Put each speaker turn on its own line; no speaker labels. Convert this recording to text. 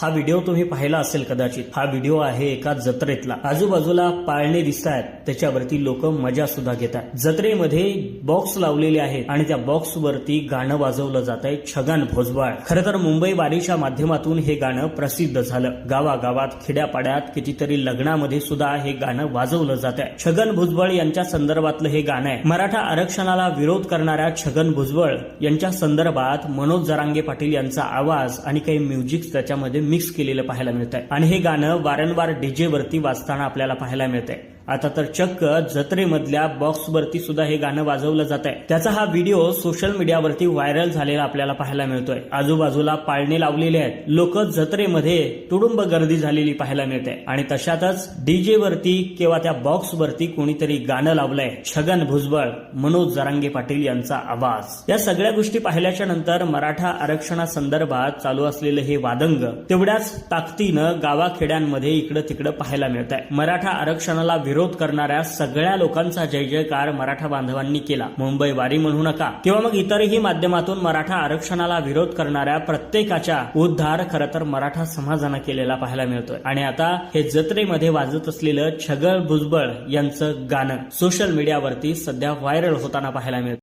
हा व्हिडिओ तुम्ही पाहिला असेल कदाचित. हा व्हिडिओ आहे एका जत्रेतला. आजूबाजूला पाळणे दिसत आहेत त्याच्यावरती लोक मजा सुद्धा घेतात. जत्रेमध्ये बॉक्स लावलेले आहेत आणि त्या बॉक्स वरती गाणं वाजवलं जात आहे छगन भोजबाळ. खरं तर मुंबई वारीच्या माध्यमातून हे गाणं प्रसिद्ध झालं. गावागावात खेड्यापाड्यात कितीतरी लग्नामध्ये सुद्धा हे गाणं वाजवलं जात आहे छगन भुजबळ यांच्या संदर्भातलं हे गाणं आहे. मराठा आरक्षणाला विरोध करणाऱ्या छगन भुजबळ यांच्या संदर्भात मनोज जरांगे पाटील यांचा आवाज आणि काही म्युझिक त्याच्यामध्ये मिक्स केलेलं पाहायला मिळत आहे आणि हे गाणं वारंवार डीजे वरती वाजताना आपल्याला पाहायला मिळत आहे आता तर चक्क जत्रेमधल्या बॉक्सवरती सुद्धा हे गाणं वाजवलं जात आहे. त्याचा हा व्हिडिओ सोशल मीडियावरती व्हायरल झालेला आपल्याला पाहायला मिळतोय. आजूबाजूला पाळणे लावलेले आहेत. लोक जत्रेमध्ये तुडुंब गर्दी झालेली पाहायला मिळते. आणि तशातच डीजे वरती किंवा त्या बॉक्स वरती कोणीतरी गाणं लावलंय. छगन भुजबळ मनोज जरांगे पाटील यांचा आवाज. या सगळ्या गोष्टी पाहिल्याच्या नंतर मराठा आरक्षणासंदर्भात चालू असलेलं हे वादंग तेवढ्याच ताकदीनं गावाखेड्यांमध्ये इकडं तिकडं पाहायला मिळत आहे मराठा आरक्षणाला विरोध करणाऱ्या सगळ्या लोकांचा जय जयकार मराठा बांधवांनी केला. मुंबई वारी म्हणू नका. किंवा मग इतरही माध्यमातून मराठा आरक्षणाला विरोध करणाऱ्या प्रत्येकाच्या उद्धार खरं तर मराठा समाजानं केलेला पाहायला मिळतोय. आणि आता हे जत्रेमध्ये वाजत असलेलं छगळ भुजबळ यांचं गाणं सोशल मीडियावरती सध्या व्हायरल होताना पाहायला मिळतं